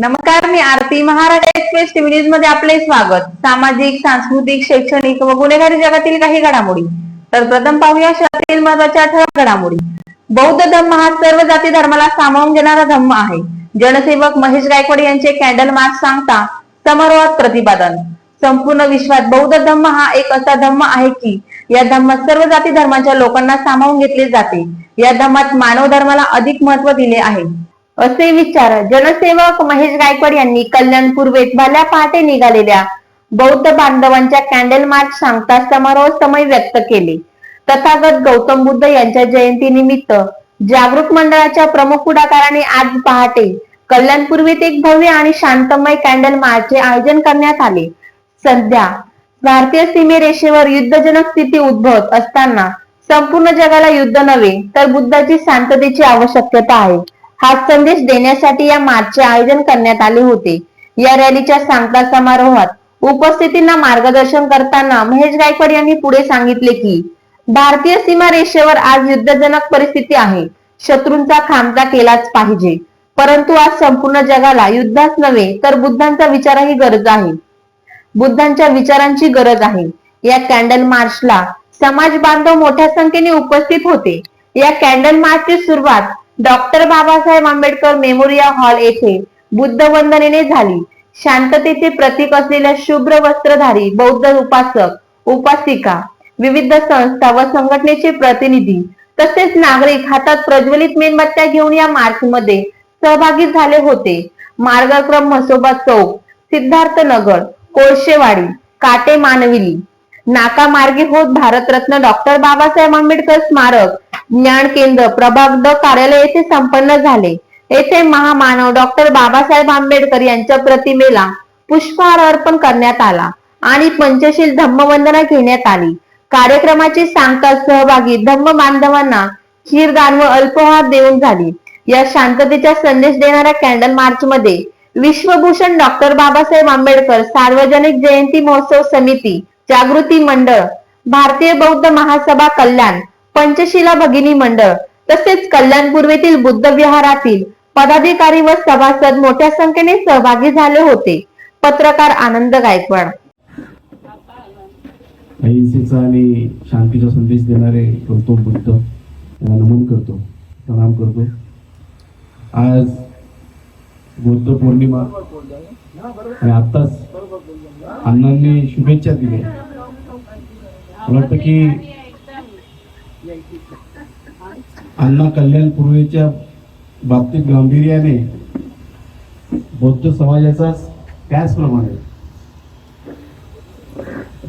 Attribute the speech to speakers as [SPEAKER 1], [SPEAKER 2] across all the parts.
[SPEAKER 1] नमस्कार मी Aarti Maharaj express TV न्यूजमध्ये आपले स्वागत. सामाजिक सांस्कृतिक शैक्षणिक व गुन्हेगारी जगातील काही घडामोडी. तर प्रथम पाहूया शहरातील महत्त्वाच्या ठळक घडामोडी. बौद्ध धम्म हा सर्व जाती धर्माला सामावून घेणारा धम्म आहे. जनसेवक महेश गायकवाड यांचे कॅन्डल मार्च सांगता समारोहात प्रतिपादन. संपूर्ण विश्वात बौद्ध धम्म हा एक असा धम्म आहे की या धम्मात सर्व जाती धर्माच्या लोकांना सामावून घेतले जाते. या धम्मात मानव धर्माला अधिक महत्त्व दिले आहे. असे विचार जनसेवक महेश गायकवाड यांनी कल्याण पूर्वेत भल्या पहाटे निघालेल्या बौद्ध बांधवांच्या कॅन्डल मार्च सांगता समारोह समय व्यक्त केले. तथागत गौतम बुद्ध यांच्या जयंती निमित्त जागृत मंडळाच्या प्रमुख पुढाकाराने आज पहाटे कल्याण पूर्वेत एक भव्य आणि शांतमय कॅन्डल मार्चचे आयोजन करण्यात आले. सध्या भारतीय सीमेरेषेवर युद्धजनक स्थिती उद्भवत असताना संपूर्ण जगाला युद्ध नव्हे तर बुद्धाची शांततेची आवश्यकता आहे. हा संदेश देण्यासाठी या मार्चचे आयोजन करण्यात आले होते. या रॅलीच्या सांगता समारोहात उपस्थितींना मार्गदर्शन करताना महेश गायकवाड यांनी पुढे सांगितले की भारतीय सीमा रेषेवर आज युद्धजनक परिस्थिती आहे. शत्रूंचा खामचा केलाच पाहिजे. परंतु आज संपूर्ण जगाला युद्धाच नव्हे तर बुद्धांचा विचारही गरज आहे. बुद्धांच्या विचारांची गरज आहे. या कॅन्डल मार्चला समाज बांधव मोठ्या संख्येने उपस्थित होते. या कॅन्डल मार्चची सुरुवात doctor Babasaheb Ambedkar memorial hall येथे बुद्ध वंदनेने झाली. शांततेचे प्रतीक असलेल्या शुभ्र वस्त्रधारी बौद्ध उपासक उपासिका विविध संस्था व संघटनेचे प्रतिनिधी तसेच नागरिक हातात प्रज्वलित मेणबत्त्या घेऊन या मार्च मध्ये सहभागी झाले होते. मार्गक्रम म्हसोबा चौक सिद्धार्थ नगर कोळशेवाडी काटे मानविली नाका मार्गे होत भारतरत्न डॉक्टर बाबासाहेब आंबेडकर स्मारक ज्ञान केंद्र प्रभाग द कार्यालय येथे संपन्न झाले. येथे महामानव डॉक्टर बाबासाहेब आंबेडकर यांच्या प्रतिमेला पुष्पहार अर्पण करण्यात आला आणि पंचशील धम्मवंदना घेण्यात आली. कार्यक्रमाची सांगता सहभागी धम्म बांधवांना खीरदान व अल्पहार देऊन झाली. या शांततेचा संदेश देणाऱ्या कॅन्डल मार्च मध्ये विश्वभूषण डॉक्टर बाबासाहेब आंबेडकर सार्वजनिक जयंती महोत्सव समिती जागृती मंडळ भारतीय बौद्ध महासभा कल्याण पंचशिला भगिनी मंडळ तसेच कल्याण पूर्वेतील बुद्ध विहारातील पदाधिकारी व सभासद मोठ्या संख्येने सहभागी झाले होते. पत्रकार आनंद गायकवाड.
[SPEAKER 2] अहिंसेचा आणि शांतीचा संदेश देणारे गौतम बुद्ध त्यांना नमन करतो प्रणाम करतो. आज बुद्ध पौर्णिमा आणि आत्ताच अण्णांनी शुभेच्छा दिल्या. मला वाटतं की अण्णा कल्याण पूर्वेच्या बाबतीत गांभीर्याने बौद्ध समाजाचा त्याचप्रमाणे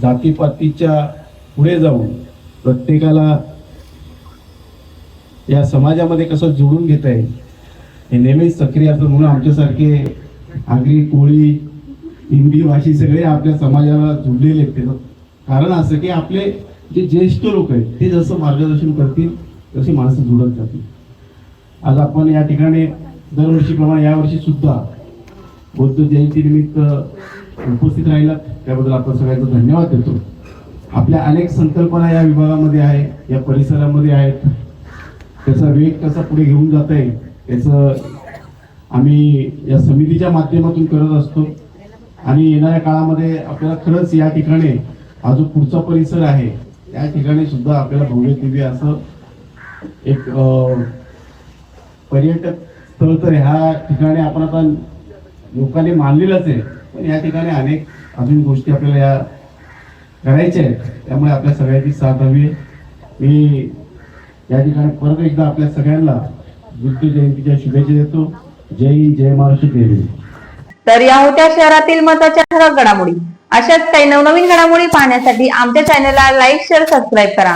[SPEAKER 2] जातीपातीच्या पुढे जाऊन प्रत्येकाला या समाजामध्ये कसं जोडून घेता येईल हे नेहमीच सक्रिय असतं म्हणून आमच्यासारखे आगरी कोळी हिंदी भाषी सगळे आपल्या समाजाला जुडलेले आहेत. त्याचं कारण असं की आपले जे ज्येष्ठ लोक आहेत ते जसं मार्गदर्शन करतील तशी माणसं जुळत जातील आज आपण या ठिकाणी दरवर्षीप्रमाणे यावर्षी सुद्धा बौद्ध जयंतीनिमित्त उपस्थित राहिलात. त्याबद्दल आपण सगळ्यांचा धन्यवाद देतो. आपल्या अनेक संकल्पना या विभागामध्ये आहे या परिसरामध्ये आहेत. त्याचा वेग कसा पुढे घेऊन जाता येईल त्याचं आम्ही या समितीच्या माध्यमातून करत असतो. आणि येणाऱ्या काळामध्ये आपल्याला खरंच या ठिकाणी हा जो पुढचा परिसर आहे त्या ठिकाणी सुद्धा आपल्याला भव्य दिव्य असं एक पर्यटक स्थळ तर ह्या ठिकाणी आपण आता लोकांनी मानलेलंच आहे. पण या ठिकाणी अनेक अजून गोष्टी आपल्याला या करायच्या आहेत. त्यामुळे आपल्या सगळ्यांची साथ हवी मी या ठिकाणी परत एकदा आपल्या सगळ्यांना बुद्ध जयंतीच्या शुभेच्छा देतो. जय हिंद जय महाराष्ट्र देवी
[SPEAKER 1] तर या होत्या शहरातील महत्त्वाच्या ठळक घडामोडी. अशाच काही नवनवीन घडामोडी पाहण्यासाठी आमच्या चॅनलला लाईक शेअर सबस्क्राईब करा.